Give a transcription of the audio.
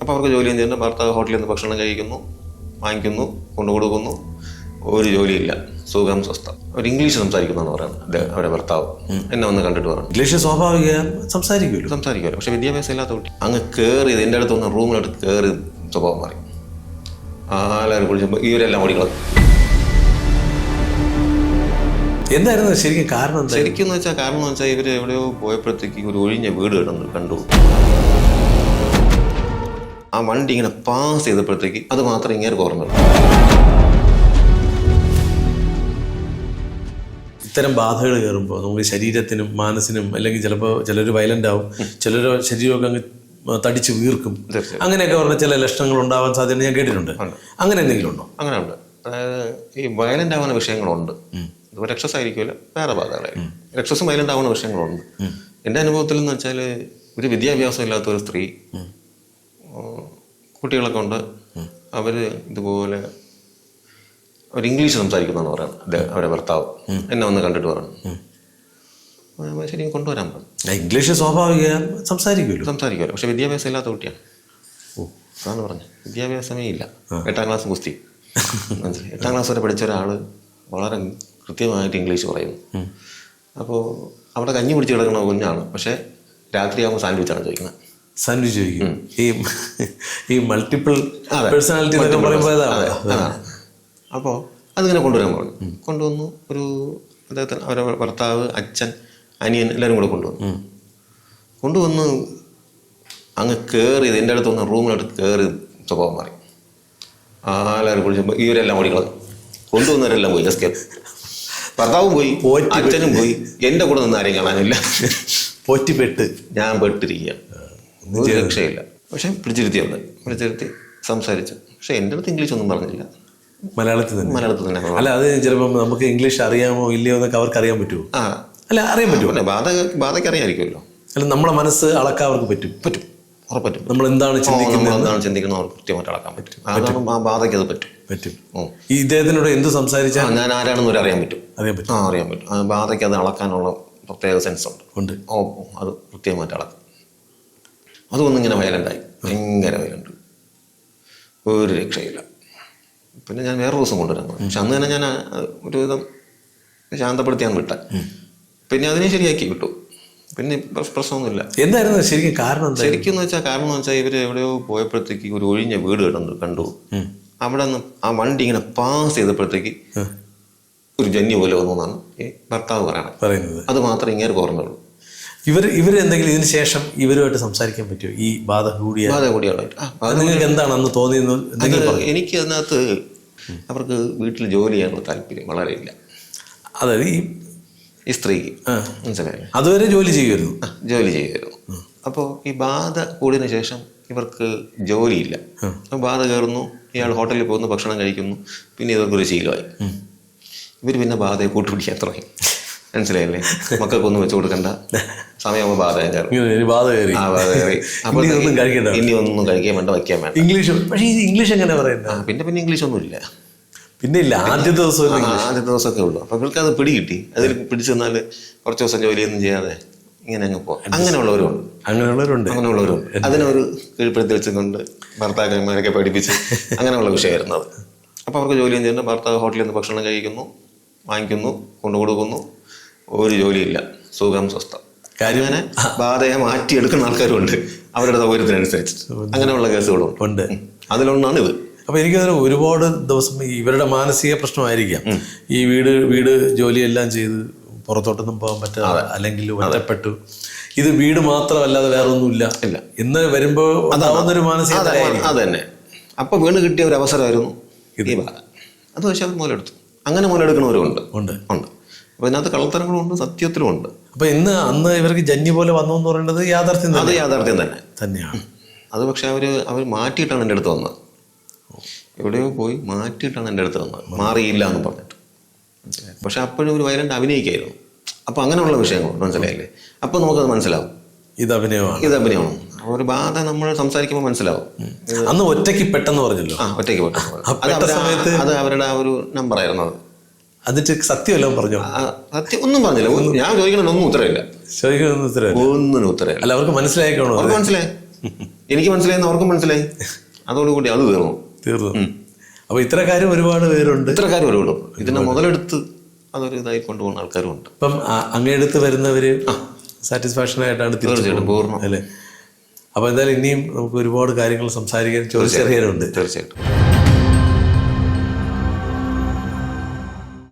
അപ്പോൾ അവർക്ക് ജോലിയും ചെയ്യുന്നു? ഭർത്താവ് ഹോട്ടലിൽ നിന്ന് ഭക്ഷണം കഴിക്കുന്നു വാങ്ങിക്കുന്നു കൊണ്ടു കൊടുക്കുന്നു ഒരു ജോലിയില്ല. സുഖം സ്വസ്ഥ. അവർ ഇംഗ്ലീഷ് സംസാരിക്കുന്നതെന്ന് പറയുന്നത്. അദ്ദേഹം അവരുടെ ഭർത്താവ്. എന്നെ വന്ന് കണ്ടിട്ട് പറഞ്ഞു. ഇംഗ്ലീഷ് സ്വാഭാവിക. സംസാരിക്കുമല്ലോ. സംസാരിക്കുമല്ലോ. പക്ഷേ വിദ്യാഭ്യാസം ഇല്ലാത്ത കുട്ടി. അങ്ങ് കയറി എന്റെ അടുത്ത് വന്ന റൂമിലെടുത്ത് കയറി സ്വഭാവം മാറി. ആലാരും കുളിച്ചപ്പോൾ ഇവരെല്ലാം ഓടിക്കളും എന്തായിരുന്നു? ശരിക്കും കാരണം ശരിക്കും എന്ന് വെച്ചാൽ കാരണം എന്ന് വെച്ചാൽ ഇവർ എവിടെയോ പോയപ്പോഴത്തേക്ക് ഒരു ഒഴിഞ്ഞ വീട് കിടന്നു കണ്ടു. ആ വണ്ടി ഇങ്ങനെ പാസ് ചെയ്തപ്പോഴത്തേക്ക് അത് മാത്രം ഇങ്ങനെ ഓർമ്മ ഇത്തരം ബാധകൾ കയറുമ്പോൾ നമുക്ക് ശരീരത്തിനും മാനസിനും അല്ലെങ്കിൽ ചിലപ്പോൾ ചിലർ വയലന്റ് ആവും ചിലർ ശരീരമൊക്കെ അങ്ങ് തടിച്ച് വീർക്കും. അങ്ങനെയൊക്കെ പറഞ്ഞ ചില ലക്ഷണങ്ങൾ ഉണ്ടാവാൻ സാധ്യത ഞാൻ കേട്ടിട്ടുണ്ട്. അങ്ങനെ എന്തെങ്കിലും ഉണ്ടോ? അങ്ങനെ ഉണ്ട്. അതായത് ഈ വയലന്റ് ആവുന്ന വിഷയങ്ങളുണ്ട്. ഇപ്പോൾ രക്ഷസ് ആയിരിക്കില്ല വേറെ ബാധകളായിരിക്കും രക്ഷസും വയലന്റ് ആവുന്ന വിഷയങ്ങളുണ്ട്. എന്റെ അനുഭവത്തിൽ എന്ന് വെച്ചാൽ ഒരു വിദ്യാഭ്യാസം ഇല്ലാത്ത ഒരു സ്ത്രീ കുട്ടികളൊക്കെ ഉണ്ട്. അവർ ഇതുപോലെ അവർ ഇംഗ്ലീഷ് സംസാരിക്കുന്നതെന്ന് പറയുന്നത്. അദ്ദേഹം അവരുടെ ഭർത്താവ്. എന്നെ ഒന്ന് കണ്ടിട്ട് പറഞ്ഞു. ശരിക്കും കൊണ്ടുവരാൻ പറഞ്ഞു. ഇംഗ്ലീഷ് സ്വാഭാവിക. സംസാരിക്കുമല്ലോ. സംസാരിക്കുമല്ലോ. പക്ഷെ വിദ്യാഭ്യാസം ഇല്ലാത്ത കുട്ടിയാണ്. ഓ. അതാണ് പറഞ്ഞത്. വിദ്യാഭ്യാസമേ ഇല്ല. എട്ടാം ക്ലാസ് കുസ്തി മനസ്സിലായി. എട്ടാം ക്ലാസ് വരെ പഠിച്ച ഒരാൾ വളരെ കൃത്യമായിട്ട് ഇംഗ്ലീഷ് പറയുന്നു. അപ്പോൾ അവിടെ കഞ്ഞി പിടിച്ച് കിടക്കുന്ന കുഞ്ഞാണ്. പക്ഷേ രാത്രിയാകുമ്പോൾ സാൻഡ്വിച്ചാണ് ചോദിക്കുന്നത്. ചോദിക്കും. ഈ ഈ മൾട്ടിപ്പിൾ. പേഴ്സണാലിറ്റി എന്നൊക്കെ പറയുമ്പോൾ അപ്പോൾ അതിങ്ങനെ കൊണ്ടുവരാൻ പറഞ്ഞു. കൊണ്ടുവന്നു. ഒരു അദ്ദേഹത്തിന് അവരുടെ ഭർത്താവ് അച്ഛൻ അനിയൻ എല്ലാവരും കൂടെ കൊണ്ടുവന്നു. കൊണ്ടുവന്ന് അങ്ങ് കയറി എന്റെ അടുത്ത് വന്ന് റൂമിനടുത്ത് കയറി സ്വഭാവം മാറി. ആലാരും കുളിച്ചപ്പോൾ ഇവരെല്ലാം ഓടിക്കളഞ്ഞു കൊണ്ടുവന്നവരെല്ലാം പോയി. എസ്കേപ്പ് ഭർത്താവും പോയി അച്ഛനും പോയി. എന്റെ കൂടെ നിന്ന് ആരെയും കാണാനില്ല. പോറ്റിപ്പെട്ട്. ഞാൻ പെട്ടിരിക്കുക ഒരു രക്ഷയില്ല. പക്ഷെ പിടിച്ചിരുത്തി അവിടെ പിടിച്ചിരുത്തി സംസാരിച്ചു. പക്ഷെ എന്റെ അടുത്ത് ഇംഗ്ലീഷ് ഒന്നും പറഞ്ഞില്ല. മലയാളത്തിൽ തന്നെ. മലയാളത്തിൽ തന്നെ. അല്ല അത് ചിലപ്പം നമുക്ക് ഇംഗ്ലീഷ് അറിയാമോ ഇല്ലയോ എന്നൊക്കെ അവർക്ക് അറിയാൻ പറ്റുമോ? ആ. അല്ല അറിയാൻ പറ്റുമോ? ബാധ ബാധയ്ക്ക് അറിയാമായിരിക്കുമല്ലോ. അല്ല നമ്മളെ മനസ്സ് അളക്കാൻ അവർക്ക് പറ്റും. പറ്റും. ഉറപ്പറ്റും. നമ്മൾ എന്താണ് ചിന്തിക്കുന്നത്? എന്താണ് ചിന്തിക്കുന്നത് അവർക്ക് കൃത്യമായിട്ട് അളക്കാൻ പറ്റും. അതാണ് ആ ബാധയ്ക്ക് അത് പറ്റും. പറ്റും. ഈ ഇദ്ദേഹത്തിനോട് എന്ത് സംസാരിച്ചാൽ ഞാൻ ആരാണെന്ന് ഒരു അറിയാൻ പറ്റും. അറിയാൻ പറ്റും. ആ അറിയാൻ പറ്റും. ബാധയ്ക്ക് അത് അളക്കാനുള്ള പ്രത്യേക സെൻസ് ഉണ്ട്. ഉണ്ട്. ഓ ഓ, അത് കൃത്യമായിട്ട് അളക്കും. അതൊന്നും ഇങ്ങനെ വയലന്റായി ഭയങ്കര വയലന്റ് ഒരു രക്ഷയില്ല. പിന്നെ ഞാൻ വേറെ ദിവസം കൊണ്ടുവരാൻ പക്ഷെ അന്ന് തന്നെ ഞാൻ ഒരുവിധം ശാന്തപ്പെടുത്തിയാണ് വിട്ട. പിന്നെ അതിനെ ശരിയാക്കി വിട്ടു. പിന്നെ പ്രശ്- പ്രശ്നമൊന്നുമില്ല. എന്തായിരുന്നു? ശരിക്കും കാരണം ശരിക്കും എന്ന് വെച്ചാൽ കാരണം എന്ന് വെച്ചാൽ ഇവർ എവിടെയോ പോയപ്പോഴത്തേക്ക് ഒരു ഒഴിഞ്ഞ വീട് കിടന്നു കണ്ടു. അവിടെ നിന്ന് ആ വണ്ടി ഇങ്ങനെ പാസ് ചെയ്തപ്പോഴത്തേക്ക് ഒരു ജന്യ പോലെ വന്നു എന്നാണ് ഈ ഭർത്താവ് പറയണത്. പറയുന്നത്. അത് മാത്രമേ ഇങ്ങനെ ഓർമ്മയുള്ളൂ. ഇവർ എന്തെങ്കിലും ഇതിന് ശേഷം ഇവരുമായിട്ട് സംസാരിക്കാൻ പറ്റുമോ? ഈ ബാധ കൂടിയ ബാധ കൂടിയാണ് നിങ്ങൾക്ക് എന്താണ് അന്ന് തോന്നിയെന്ന് എനിക്ക് അതിനകത്ത് അവർക്ക് വീട്ടിൽ ജോലി ചെയ്യാനുള്ള താല്പര്യം വളരെ ഇല്ല. അതായത് ഈ ഈ സ്ത്രീക്ക് മനസ്സിലായി അതുവരെ ജോലി ചെയ്യുമായിരുന്നു? ജോലി ചെയ്യുമായിരുന്നു. അപ്പോൾ ഈ ബാധ കൂടിയതിന് ശേഷം ഇവർക്ക് ജോലിയില്ല. ബാധ കയറുന്നു ഇയാൾ ഹോട്ടലിൽ പോകുന്നു ഭക്ഷണം കഴിക്കുന്നു പിന്നെ ഇവർക്കൊരു ശീലമായി. ഇവർ പിന്നെ ബാധയെ കൂട്ടുപിടിക്കാൻ തുടങ്ങി. മനസ്സിലായില്ലേ? മക്കൾക്കൊന്നും വെച്ചു കൊടുക്കണ്ട. സമയമാകുമ്പോൾ ബാധ കയറും. ഇങ്ങനെ ഒരു ബാധ കയറി. ആ ബാധ കയറി. അപ്പോൾ ഇനി ഒന്നും കഴിക്കണ്ട. ഇനി ഒന്നും കഴിക്കാൻ വേണ്ട വയ്ക്കാൻ വേണ്ട. ഇംഗ്ലീഷ് പക്ഷേ ഇംഗ്ലീഷ് എങ്ങനെ പറയുന്നത്? പിന്നെ പിന്നെ ഇംഗ്ലീഷ് ഒന്നും ഇല്ല. പിന്നെ ഇല്ല ആദ്യത്തെ ദിവസം ആദ്യത്തെ ദിവസമൊക്കെ ഉള്ളൂ. അപ്പൊ ഇവർക്ക് അത് പിടി കിട്ടി. അതിൽ പിടിച്ചു നിന്നാൽ കുറച്ച് ദിവസം ജോലിയൊന്നും ചെയ്യാതെ ഇങ്ങനെ അങ്ങ് പോകും അങ്ങനെയുള്ളവരുണ്ട്. അങ്ങനെയുള്ളവരുണ്ട്. അങ്ങനെയുള്ളവരുണ്ട്. അതിനൊരു കീഴ്പ്പെടുത്തി വെച്ചുകൊണ്ട് ഭർത്താക്കന്മാരൊക്കെ പഠിപ്പിച്ച് അങ്ങനെയുള്ള വിഷയമായിരുന്നു അത്. അപ്പോൾ അവർക്ക് ജോലിയും ചെയ്യുന്നുണ്ട് ഭർത്താവ് ഹോട്ടലിൽ നിന്ന് ഭക്ഷണം കഴിക്കുന്നു വാങ്ങിക്കുന്നു കൊണ്ടു കൊടുക്കുന്നു. ഒരു ജോലിയില്ല. സുഖം സ്വസ്ഥം. കാര്യം ബാധയെ മാറ്റിയെടുക്കുന്ന ആൾക്കാരുണ്ട് അവരുടെ സൗകര്യത്തിനനുസരിച്ച് അങ്ങനെയുള്ള കേസുകളും ഉണ്ട്. ഉണ്ട്. അതിലൊന്നാണ് ഇത്. അപ്പൊ എനിക്ക് ഒരുപാട് ദിവസം ഇവരുടെ മാനസിക പ്രശ്നമായിരിക്കാം. ഈ വീട് വീട് ജോലിയെല്ലാം ചെയ്ത് പുറത്തോട്ടൊന്നും പോകാൻ പറ്റാതെ അല്ലെങ്കിൽ ഒറ്റപ്പെട്ടു. ഇത് വീട് മാത്രമല്ലാതെ വേറെ ഒന്നുമില്ല ഇല്ല. ഇന്ന് വരുമ്പോ അതാവുന്നൊരു ഒരു മാനസിക അതന്നെ അത് തന്നെ. അപ്പൊ വീണ് കിട്ടിയ ഒരു അവസരമായിരുന്നു ഇത്. അത് പക്ഷെ അവർ മുതലെടുത്തു. അങ്ങനെ മുതലെടുക്കുന്നവരുണ്ട് ഉണ്ട്. ഉണ്ട്. അപ്പൊ ഇതിനകത്ത് കള്ളത്തരങ്ങളും ഉണ്ട് സത്യത്തിലും ഉണ്ട് അപ്പൊ ഇന്ന് അന്ന് ഇവർക്ക് ജന്യ പോലെ വന്നു എന്ന് പറയുന്നത് യാഥാർത്ഥ്യം അത് യാഥാർത്ഥ്യം തന്നെ. തന്നെയാണ്. അത് പക്ഷെ അവർ അവർ മാറ്റിയിട്ടാണ് എന്റെ അടുത്ത് വന്നത്. എവിടെയോ പോയി മാറ്റിയിട്ടാണ് എന്റെ അടുത്ത് വന്നത്. മാറിയില്ല എന്ന് പറഞ്ഞിട്ട്? പക്ഷെ അപ്പോഴും ഒരു വയലന്റ് അഭിനയിക്കായിരുന്നു. അപ്പൊ അങ്ങനെയുള്ള വിഷയങ്ങൾ മനസ്സിലായില്ലേ? അപ്പൊ നമുക്കത് മനസ്സിലാവും. ഇത് അഭിനയമാണ്. ഇത് അഭിനയമാണ്. ഒരു ബാധ നമ്മൾ സംസാരിക്കുമ്പോൾ മനസ്സിലാവും. അന്ന് ഒറ്റയ്ക്ക് പെട്ടെന്ന് പറഞ്ഞല്ലോ. ആ ഒറ്റയ്ക്ക് പെട്ടെന്ന് അത് അവരുടെ ആ ഒരു നമ്പറായിരുന്നു അത്. അതിട്ട് സത്യമല്ലോ പറഞ്ഞു? സത്യം ഒന്നും പറഞ്ഞില്ല. ഞാൻ ചോദിക്കണ ഒന്നും ഉത്തരവില്ല. ചോദിക്കുന്ന ഉത്തരവില്ല. ഒന്നിനും ഉത്തരവില്ല. അല്ല അവർക്ക് മനസ്സിലായിക്കണോ അവർക്ക് മനസ്സിലായി. എനിക്ക് മനസ്സിലായെന്ന് അവർക്കും മനസ്സിലായി. അതോടുകൂടി അത് തീർന്നു. തീർന്നു. അപ്പൊ ഇത്ര കാര്യം ഒരുപാട് പേരുണ്ട്. ഇത്ര കാര്യം ഒരു ഇതിനെ മുതലെടുത്ത് അതൊരു ഇതായി കൊണ്ടുപോകുന്ന ആൾക്കാരും ഉണ്ട് ഇപ്പം അങ്ങെടുത്ത് വരുന്നവര് സാറ്റിസ്ഫാക്ഷൻ ആയിട്ടാണ് തീർച്ചയായിട്ടും പൂർണം. അല്ലേ? അപ്പൊ എന്തായാലും ഇനിയും നമുക്ക് ഒരുപാട് കാര്യങ്ങൾ സംസാരിക്കാൻ ചോദിച്ചറിയാനുണ്ട് തീർച്ചയായിട്ടും.